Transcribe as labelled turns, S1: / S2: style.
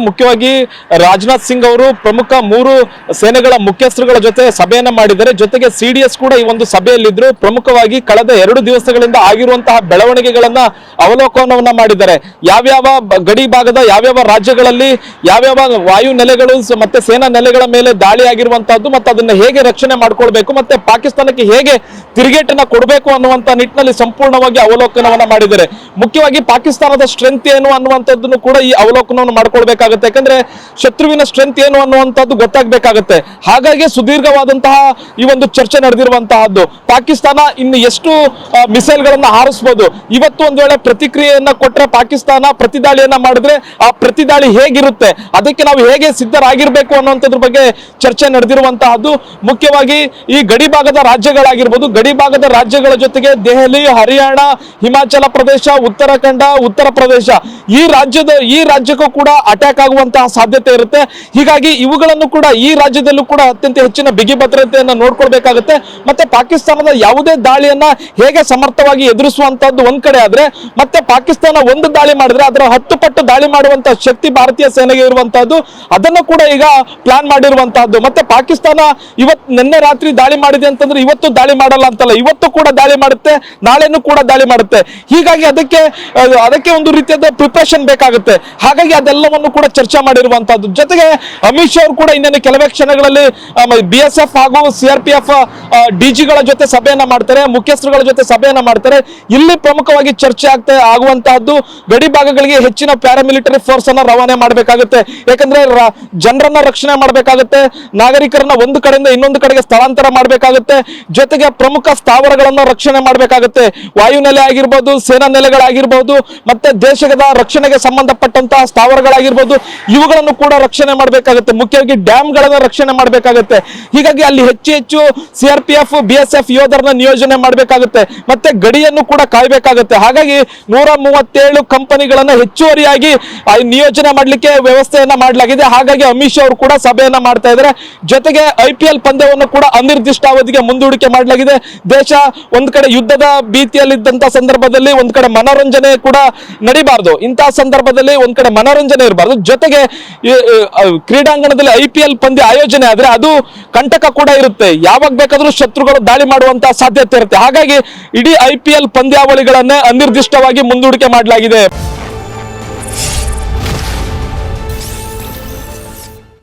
S1: ಮುಖ್ಯವಾಗಿ ರಾಜನಾಥ್ ಸಿಂಗ್ ಅವರು ಪ್ರಮುಖ ಮೂರು ಸೇನೆಗಳ ಮುಖ್ಯಸ್ಥರುಗಳ ಜೊತೆ ಸಭೆಯನ್ನ ಮಾಡಿದ್ದಾರೆ. ಜೊತೆಗೆ ಸಿಡಿಎಸ್ ಕೂಡ ಈ ಒಂದು ಸಭೆಯಲ್ಲಿದ್ರು. ಪ್ರಮುಖವಾಗಿ ಕಳೆದ ಎರಡು ದಿವಸಗಳಿಂದ ಆಗಿರುವಂತಹ ಬೆಳವಣಿಗೆಗಳನ್ನ ಅವಲೋಕನವನ್ನ ಮಾಡಿದ್ದಾರೆ. ಯಾವ್ಯಾವ ಗಡಿ ಭಾಗದ ಯಾವ್ಯಾವ ರಾಜ್ಯಗಳಲ್ಲಿ ಯಾವ್ಯಾವ ವಾಯು ನೆಲೆಗಳು ಮತ್ತೆ ಸೇನಾ ನೆಲೆಗಳ ಮೇಲೆ ದಾಳಿ ಆಗಿರುವಂತಹದ್ದು ಮತ್ತೆ ಅದನ್ನ ಹೇಗೆ ರಕ್ಷಣೆ ಮಾಡ್ಕೊಳ್ಬೇಕು ಮತ್ತೆ ಪಾಕಿಸ್ತಾನಕ್ಕೆ ಹೇಗೆ ತಿರುಗೇಟನ್ನ ಕೊಡಬೇಕು ಅನ್ನುವಂತ ನಿಟ್ಟಿನಲ್ಲಿ ಸಂಪೂರ್ಣವಾಗಿ ಅವಲೋಕನವನ್ನ ಮಾಡಿದ್ದಾರೆ. ಮುಖ್ಯವಾಗಿ ಪಾಕಿಸ್ತಾನದ ಸ್ಟ್ರೆಂತ್ ಏನು ಅನ್ನುವಂಥದ್ದನ್ನು ಕೂಡ ಈ ಅವಲೋಕನವನ್ನು ಮಾಡ್ಕೊಳ್ಬೇಕಾಗುತ್ತೆ ಯಾಕಂದ್ರೆ ಶತ್ರುವಿನ ಸ್ಟ್ರೆಂತ್ ಏನು ಅನ್ನುವಂಥದ್ದು ಗೊತ್ತಾಗಬೇಕಾಗುತ್ತೆ. ಹಾಗಾಗಿ ಸುದೀರ್ಘವಾದಂತಹ ಈ ಒಂದು ಚರ್ಚೆ ನಡೆದಿರುವಂತಹದ್ದು. ಪಾಕಿಸ್ತಾನ ಇನ್ನು ಎಷ್ಟು ಮಿಸೈಲ್ ಗಳನ್ನ ಹಾರಿಸಬಹುದು ಇವತ್ತು ಒಂದು ವೇಳೆ ಪ್ರತಿಕ್ರಿಯೆಯನ್ನ ಕೊಟ್ಟರೆ ಪಾಕಿಸ್ತಾನ ಪ್ರತಿದಾಳಿಯನ್ನ ಮಾಡಿದ್ರೆ ಆ ಪ್ರತಿದಾಳಿ ಹೇಗಿರುತ್ತೆ? ಅದಕ್ಕೆ ನಾವು ಹೇಗೆ ಸಿದ್ಧರಾಗಿರ್ಬೇಕು ಅನ್ನುವಂಥದ್ರ ಬಗ್ಗೆ ಚರ್ಚೆ ನಡೆದಿರುವಂತಹದ್ದು. ಮುಖ್ಯವಾಗಿ ಈ ಗಡಿ ಭಾಗದ ರಾಜ್ಯಗಳಾಗಿರ್ಬೋದು, ಗಡಿ ಭಾಗದ ರಾಜ್ಯಗಳ ಜೊತೆಗೆ ದೆಹಲಿ, ಹರಿಯಾಣ, ಹಿಮಾಚಲ ಪ್ರದೇಶ, ಉತ್ತರಾಖಂಡ, ಉತ್ತರ ಪ್ರದೇಶ ಈ ರಾಜ್ಯದ, ಈ ರಾಜ್ಯಕ್ಕೂ ಕೂಡ ಅಟ್ಯಾಕ್ ಆಗುವಂತಹ ಸಾಧ್ಯತೆ ಇರುತ್ತೆ. ಹೀಗಾಗಿ ಇವುಗಳನ್ನು ಕೂಡ ಈ ರಾಜ್ಯದಲ್ಲೂ ಕೂಡ ಅತ್ಯಂತ ಹೆಚ್ಚಿನ ಬಿಗಿ ಭದ್ರತೆಯನ್ನ ನೋಡ್ಕೊಳ್ಬೇಕಾಗುತ್ತೆ. ಮತ್ತೆ ಪಾಕಿಸ್ತಾನದ ಯಾವುದೇ ದಾಳಿಯನ್ನ ಹೇಗೆ ಸಮರ್ಥವಾಗಿ ಎದುರಿಸುವಂತಹದ್ದು ಒಂದ್ ಕಡೆ ಆದ್ರೆ, ಮತ್ತೆ ಪಾಕಿಸ್ತಾನ ಒಂದು ದಾಳಿ ಮಾಡಿದ್ರೆ ಅದರ ಹತ್ತು ಪಟ್ಟು ದಾಳಿ ಮಾಡುವಂತಹ ಶಕ್ತಿ ಭಾರತೀಯ ಸೇನೆಗೆ ಇರುವಂತಹದ್ದು, ಅದನ್ನು ಕೂಡ ಈಗ ಪ್ಲಾನ್ ಮಾಡಿರುವಂತಹದ್ದು. ಮತ್ತೆ ಪಾಕಿಸ್ತಾನ ಇವತ್ ನಿನ್ನೆ ರಾತ್ರಿ ದಾಳಿ ಮಾಡಿದೆ ಅಂತಂದ್ರೆ ಇವತ್ತು ದಾಳಿ ಮಾಡಲ್ಲ ಅಂತಲ್ಲ, ಇವತ್ತು ಕೂಡ ದಾಳಿ ಮಾಡುತ್ತೆ, ನಾಳೆನೂ ಕೂಡ ದಾಳಿ ಮಾಡುತ್ತೆ. ಹೀಗಾಗಿ ಅದಕ್ಕೆ ಅದಕ್ಕೆ ಒಂದು ರೀತಿಯಾದ ಪ್ರಿಪರೇಷನ್ ಬೇಕಾಗುತ್ತೆ. ಹಾಗಾಗಿ ಅದೆಲ್ಲವನ್ನು ಕೂಡ ಚರ್ಚೆ ಮಾಡಿರುವಂತಹದ್ದು. ಜೊತೆಗೆ ಅಮಿತ್ ಶಾ ಅವರು ಕೂಡ ಇನ್ನೇನು ಕೆಲವೇ ಕ್ಷಣಗಳಲ್ಲಿ ಬಿ ಎಸ್ ಎಫ್ ಹಾಗೂ ಸಿ ಆರ್ ಪಿ ಎಫ್ ಡಿಜಿಗಳ ಜೊತೆ ಸಭೆಯನ್ನ ಮಾಡ್ತಾರೆ, ಮುಖ್ಯಸ್ಥರುಗಳ ಜೊತೆ ಸಭೆಯನ್ನ ಮಾಡ್ತಾರೆ. ಇಲ್ಲಿ ಪ್ರಮುಖವಾಗಿ ಚರ್ಚೆ ಆಗ್ತಾ ಆಗುವಂತಹದ್ದು, ಗಡಿ ಭಾಗಗಳಿಗೆ ಹೆಚ್ಚಿನ ಪ್ಯಾರಾಮಿಲಿಟರಿ ಫೋರ್ಸ್ ಅನ್ನ ರವಾನೆ ಮಾಡಬೇಕಾಗುತ್ತೆ. ಯಾಕಂದ್ರೆ ಜನರನ್ನ ರಕ್ಷಣೆ ಮಾಡಬೇಕಾಗುತ್ತೆ, ನಾಗರಿಕರನ್ನ ಒಂದು ಕಡೆಯಿಂದ ಇನ್ನೊಂದು ಕಡೆಗೆ ಸ್ಥಳಾಂತರ ಮಾಡಬೇಕಾಗುತ್ತೆ, ಜೊತೆಗೆ ಪ್ರಮುಖ ಸ್ಥಾವರಗಳನ್ನ ರಕ್ಷಣೆ ಮಾಡಬೇಕಾಗುತ್ತೆ. ವಾಯುನೆಲೆ ಆಗಿರ್ಬೋದು, ಸೇನಾ ನೆಲೆಗಳಾಗಿರ್ಬೋದು, ಮತ್ತೆ ದೇಶದ ರಕ್ಷಣೆಗೆ ಸಂಬಂಧಪಟ್ಟಂತಹ ಸ್ಥಾವರಗಳಾಗಿರ್ಬೋದು ಇವುಗಳನ್ನು ಕೂಡ ರಕ್ಷಣೆ ಮಾಡಬೇಕಾಗುತ್ತೆ. ಮುಖ್ಯವಾಗಿ ಡ್ಯಾಮ್ಗಳನ್ನು ರಕ್ಷಣೆ ಮಾಡಬೇಕಾಗುತ್ತೆ. ಹೀಗಾಗಿ ಅಲ್ಲಿ ಹೆಚ್ಚು ಹೆಚ್ಚು C R P F, B S F ಯೋಧರನ್ನ ನಿಯೋಜನೆ ಮಾಡಬೇಕಾಗುತ್ತೆ. ಮತ್ತೆ ಗಡಿಯನ್ನು ಕೂಡ ಕಾಯಬೇಕಾಗುತ್ತೆ. ಹಾಗಾಗಿ ನೂರ ಮೂವತ್ತೇಳು ಕಂಪನಿಗಳನ್ನ ಹೆಚ್ಚುವರಿಯಾಗಿ ನಿಯೋಜನೆ ಮಾಡಲಿಕ್ಕೆ ವ್ಯವಸ್ಥೆಯನ್ನ ಮಾಡಲಾಗಿದೆ. ಹಾಗಾಗಿ ಅಮಿತ್ ಶಾ ಅವರು ಕೂಡ ಸಭೆಯನ್ನ ಮಾಡ್ತಾ ಇದ್ದಾರೆ. ಜೊತೆಗೆ ಐ ಪಿ ಎಲ್ ಪಂದ್ಯವನ್ನು ಕೂಡ ಅನಿರ್ದಿಷ್ಟ ಅವಧಿಗೆ ಮುಂದೂಡಿಕೆ ಮಾಡಲಾಗಿದೆ. ದೇಶ ಒಂದ್ ಕಡೆ ಯುದ್ಧದ ಭೀತಿಯಲ್ಲಿದ್ದಂತ ಸಂದರ್ಭದಲ್ಲಿ ಒಂದ್ ಕಡೆ ಮನೋರಂಜನೆ ಕೂಡ ನಡಿಬಾರ್ದು. ಇಂತಹ ಸಂದರ್ಭದಲ್ಲಿ ಒಂದ್ ಕಡೆ ಮನೋರಂಜನೆ ಇರಬಾರ್ದು. ಜೊತೆಗೆ ಕ್ರೀಡಾಂಗಣದಲ್ಲಿ ಐ ಪಿ ಎಲ್ ಪಂದ್ಯ ಆಯೋಜನೆ ಆದ್ರೆ ಅದು ಕಂಟಕ ಕೂಡ ಇರುತ್ತೆ. ಯಾವಾಗ ಬೇಕಾದ್ರೂ ಶತ್ರುಗಳು ದಾಳಿ ಮಾಡುವಂತ ಸಾಧ್ಯತೆ ಇರುತ್ತೆ. ಹಾಗಾಗಿ ಇಡೀ ಐ ಪಿ ಎಲ್ ಪಂದ್ಯಾವಳಿಗಳನ್ನೇ ಅನಿರ್ದಿಷ್ಟವಾಗಿ ಮುಂದೂಡಿಕೆ ಮಾಡಲಾಗಿದೆ.